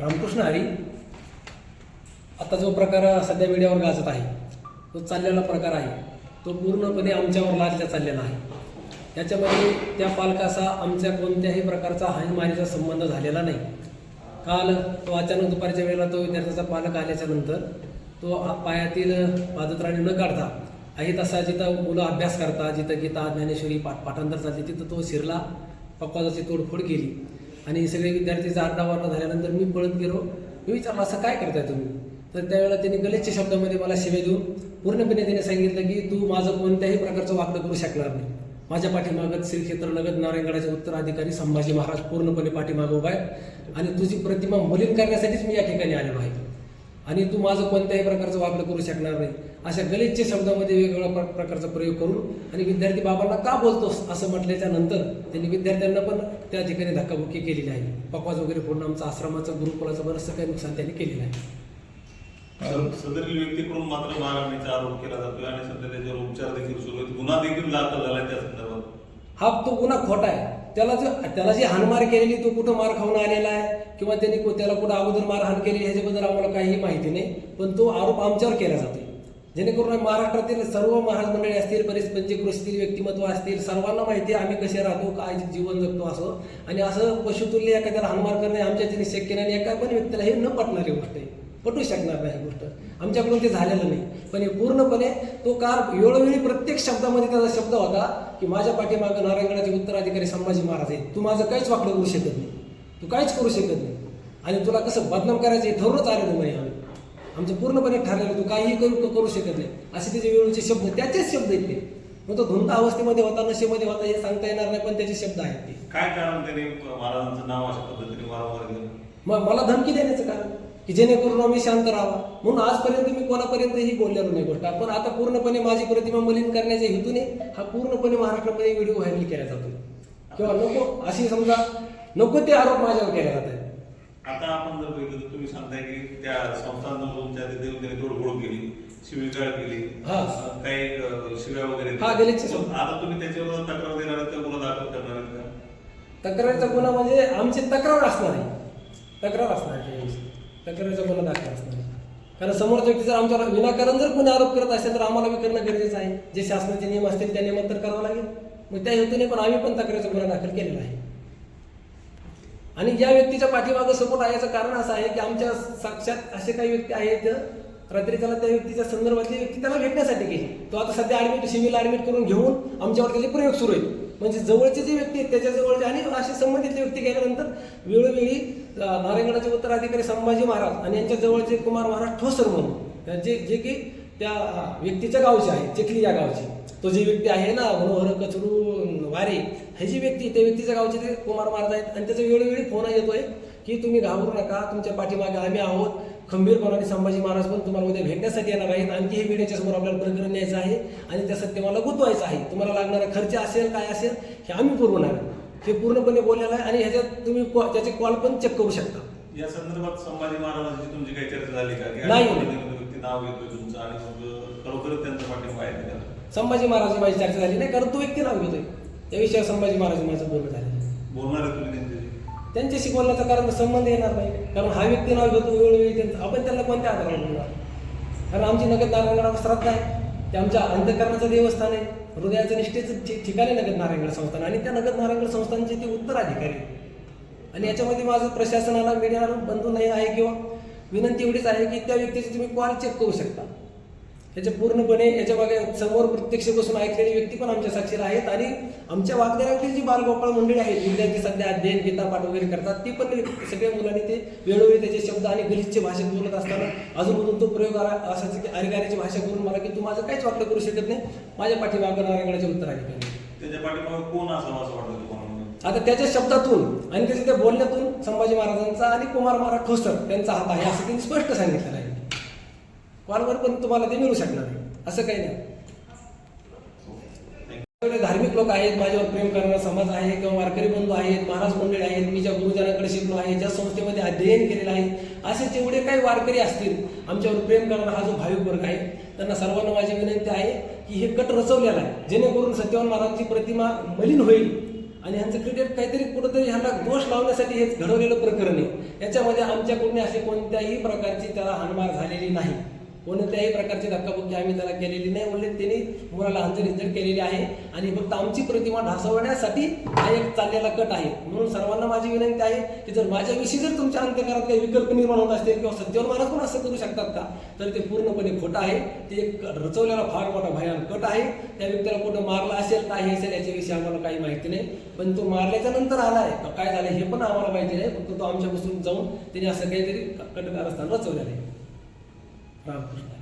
रामकृष्ण हरी आता जो प्रकार सध्या मीडियावर गाजत आहे तो चाललेला प्रकार आहे तो पूर्णपणे आमच्यावर लादला चाललेला आहे. याच्यामध्ये त्या पालकाचा आमच्या कोणत्याही प्रकारचा हानीमारीचा संबंध झालेला नाही. काल तो अचानक दुपारच्या वेळेला तो विद्यार्थ्याचा पालक आल्याच्यानंतर तो पायातील पादत्राणी न काढता आहे तसा जिथं मुलं अभ्यास करता जिथं गीता ज्ञानेश्वरी पाठ पाठांतर चालते तिथं तो शिरला पक्वाजाची तोडफोड केली. आणि सगळे विद्यार्थीचा आरडावारडा झाल्यानंतर मी पळत गेलो मी विचारलं असं काय करताय तुम्ही? तर त्यावेळेला त्यांनी गलिच्छ शब्दामध्ये मला शिवे देऊन पूर्णपणे त्याने सांगितलं की तू माझं कोणत्याही प्रकारचं वागणं करू शकणार नाही. माझ्या पाठीमागत श्री क्षेत्र नारायणगडाचे उत्तराधिकारी संभाजी महाराज पूर्णपणे पाठीमागं उभा आहे आणि तुझी प्रतिमा मलिन करण्यासाठीच मी या ठिकाणी आलेलो आहे. आणि तू माझं कोणत्याही प्रकारचं वागणं करू शकणार नाही. अशा गलिच्छ शब्दामध्ये वेगवेगळ्या प्र- प्रकारचा प्रयोग करून आणि विद्यार्थी बाबांना का बोलतोस असं म्हटल्याच्या नंतर त्यांनी विद्यार्थ्यांना पण त्या ठिकाणी धक्काबुक्की केलेली आहे. पकवाज वगैरे फोडून आमचं आश्रमाचं गुरुकुलाचं बरंचसं काही नुकसान त्यांनी केलेलं आहे. सदरील व्यक्तीकडून मात्र मारहाणीचा आरोप केला जातोय आणि सध्या त्याच्यावर उपचार देखील सुरू आहेत. गुन्हा देखील दाखल झाला त्या संदर्भात. हा तो गुन्हा खोटा आहे. त्याला जो त्याला जी हाणमार केलेली तो कुठं मार खाऊन आलेला आहे? किंवा त्यांनी त्याला कुठं अगोदर मारहाण केली ह्याच्याबद्दल आम्हाला काहीही माहिती नाही. पण तो आरोप आमच्यावर केला जातो जेणेकरून महाराष्ट्रातील सर्व महाराज मंडळी असतील बरेच पंचकृषीतील व्यक्तिमत्व असतील सर्वांना माहिती आहे आम्ही कसे राहतो काय जीवन जगतो असं. आणि असं पशुतुल्य एखाद्याला हनुमान करणे आमच्या शक्य नाही आणि एका पण व्यक्तीला हे न पटणारी गोष्ट आहे. पटू शकणार नाही गोष्ट. आमच्याकडून ते झालेलं नाही. पण हे पूर्णपणे तो कार वेळोवेळी प्रत्येक शब्दामध्ये त्याचा शब्द होता की माझ्या पाठीमागं नारायणगडाचे उत्तराधिकारी संभाजी महाराज आहेत. तू माझं काहीच वाकडं करू शकत नाही. तू काहीच करू शकत नाही. आणि तुला कसं बदनाम करायचं हे ठरवूनच आलेलं नाही आम्ही. आमचं पूर्णपणे ठरलेलं तू काहीही करू करू शकत नाही. असे त्याचे वेळोचे शब्द त्याचेच शब्द आहेत ते. मग तो धुंद अवस्थेमध्ये होता नशेमध्ये होता हे सांगता येणार नाही पण त्याचे शब्द आहेत ते. काय कारण त्याने महाराजांचं नाव अशा पद्धतीने वारंवार मग मला धमकी देण्याचं कारण की जेणेकरून आम्ही शांत राहावा. म्हणून आजपर्यंत मी कोणापर्यंतही बोललेलो नाही गोष्ट. पण आता पूर्णपणे माझी प्रतिमा मलिन करण्याच्या हेतूने हा पूर्णपणे महाराष्ट्रामध्ये व्हिडिओ व्हायरल केला जातो किंवा नको अशी समजा नको ते आरोप माझ्यावर केले जात आहेत आता आपण जर बघितलं तर तुम्ही सांगताय की त्या तुमच्या तिथे त्याने तोडफोड केली शिवीगाळ केली हा. काही शिव्या वगैरे हा. गलिच्छ शब्द. आता तुम्ही त्याच्यावर तक्रार देणार आहेत का गुन्हा दाखल करणार आहेत का तक्रारीचा गुन्हा म्हणजे आमची तक्रार असणार आहे तक्रार असणार आहे. तक्रारीचा गुन्हा दाखल असणार आहे कारण समोरच्या व्यक्ती जर आमच्यावर विनाकारण जर कोणी आरोप करत असेल तर आम्हाला बी करणं गरजेचं आहे जे शासनाचे नियम असतील त्या नियमात तर करावं लागेल मग त्या हेतूने पण आम्ही पण तक्रारीचा गुन्हा दाखल केलेला आहे आणि या व्यक्तीच्या पाठीमागं समोर राहायचं कारण असं आहे की आमच्या साक्षात असे काही व्यक्ती आहेत रात्री त्याला त्या व्यक्तीच्या संदर्भातली व्यक्ती त्याला भेटण्यासाठी गेली. तो आता सध्या ऍडमिट सिव्हिल ऍडमिट करून घेऊन आमच्यावर त्याचे प्रयोग सुरू आहेत. म्हणजे जवळचे जे व्यक्ती आहेत त्याच्याजवळचे आणि असे संबंधित व्यक्ती गेल्यानंतर वेळोवेळी नारायणगडाचे उत्तराधिकारी संभाजी महाराज आणि यांच्या जवळचे कुमार महाराज ठोसर म्हणून जे जे की त्या व्यक्तीच्या गावचे आहेत चिखली या गावचे. तो जी व्यक्ती आहे ना मनोहर कचरू वारे हे जी व्यक्ती त्या व्यक्तीच्या गावचे ते कुमार महाराज आहेत आणि त्याचा वेळोवेळी फोन येतोय की तुम्ही घाबरू नका तुमच्या पाठीमागे आम्ही आहोत खंबीरपणाने संभाजी महाराज पण तुम्हाला उद्या भेटण्यासाठी येणार आहेत आणखी हे मीडियाच्या समोर आपल्याला प्रकरण न्यायचं आहे आणि त्या सत्यमाला गुंतवायचं आहे तुम्हाला लागणारा खर्च असेल काय असेल हे आम्ही पुरवणार. हे पूर्णपणे बोललेलं आहे आणि ह्याच्यात तुम्ही त्याचे कॉल पण चेक करू शकता या संदर्भात संभाजी महाराजांची तुमची काही चर्चा झाली का नाही. नाव घेतोय तुमचं आणि खरोखरच त्यांचा पाठिंबा आहे? संभाजी महाराज माझी चर्चा झाली. नाही कारण तो व्यक्ती नाव घेतोय. त्या विषयावर संभाजी महाराज माझं बोलणं झालं बोलणार आहे तुम्ही त्यांच्याशी? त्यांच्याशी बोलण्याचा कारण संबंध येणार नाही. कारण हा व्यक्ती नाव घेतो वेळोवेळी त्यांचं. आपण त्यांना कोणत्या आधारावर बोलणार? कारण आमची नगद नारायणगडावर श्रद्धा आहे. ते आमच्या अंतकरणाचं देवस्थान आहे. हृदयाचं निष्ठेचं ठि- ठिकाण आहे नगद नारायणगड संस्थान. आणि त्या नगद नारायणगड संस्थानचे ते उत्तराधिकारी आहेत. आणि याच्यामध्ये माझं प्रशासनाला मीडियाला बंधू नाही आहे किंवा विनंती एवढीच आहे की त्या व्यक्तीचे तुम्ही कॉल चेक करू शकता. याच्या पूर्णपणे याच्या मागे समोर प्रत्यक्ष बसून ऐकलेली व्यक्ती पण आमच्या साक्षीला आहेत आणि आमच्या वागदऱ्यातील जी बालगोपाळ मंडळी आहेत विद्यार्थी सध्या अध्ययन गीतापाठ वगैरे करतात ती पण सगळ्या मुलांनी ते वेळोवेळी त्याचे शब्द आणि गलिच्छ भाषेत बोलत असताना अजूनमधून तो प्रयोग आला असायचा की अरिगारीची भाषा करून मला की तू माझं काहीच वाटलं करू शकत नाही माझ्या पाठीमागं नारायणाचे उत्तर आहे. त्याच्या पाठीमागे कोण असावं असं वाटतं आता त्याच्या शब्दातून आणि त्याच्या त्या बोलण्यातून संभाजी महाराजांचा आणि कुमार महाराज ठोसर त्यांचा हात आहे असं त्यांनी स्पष्ट सांगितलेलं आहे. कॉलवर पण तुम्हाला ते मिळू शकणार आहे असं काही नाही. वेगवेगळे धार्मिक लोक आहेत माझ्यावर प्रेम करणारा समाज आहे किंवा वारकरी बंधू आहेत महाराज मंडळी आहेत मी ज्या गुरुजनाकडे शिकलो आहे ज्या संस्थेमध्ये अध्ययन केलेलं आहे असे जेवढे काही वारकरी असतील आमच्यावर प्रेम करणारा हा जो भाविक वर्ग आहे त्यांना सर्वांना माझी विनंती आहे की हे कट रचवलेला आहे जेणेकरून सत्यवान महाराजांची प्रतिमा मलिन होईल. आणि ह्यांचं क्रिकेट काहीतरी कुठंतरी ह्यांना दोष लावण्यासाठी हेच घडवलेलं प्रकरण आहे. याच्यामध्ये आमच्याकडून अशी कोणत्याही प्रकारची त्याला हानमार झालेली नाही. कोणत्याही प्रकारची धक्काबुक्की आम्ही त्याला केलेली नाही. उलट त्यांनी मुलाला हंजर हिंजर केलेली आहे. आणि फक्त आमची प्रतिमा ढासवण्यासाठी हा एक चाललेला कट आहे. म्हणून सर्वांना माझी विनंती आहे की जर माझ्याविषयी जर तुमच्या अंतकारात काही विकल्प निर्माण होत असतील किंवा सज्जन महाराज पण असं करू शकतात का तर ते पूर्णपणे खोटं आहे. ते एक रचवलेला फार मोठा भयान कट आहे. त्या व्यक्तीला कुठं मारलं असेल काय हे असेल याच्याविषयी आम्हाला काही माहिती नाही. पण तो मारल्याच्या नंतर आलाय. काय झालं हे पण आम्हाला माहिती नाही. फक्त तो आमच्यापासून जाऊन त्याने असं काहीतरी कटकारस्थान रचवलेलं आहे. रामकृष्ण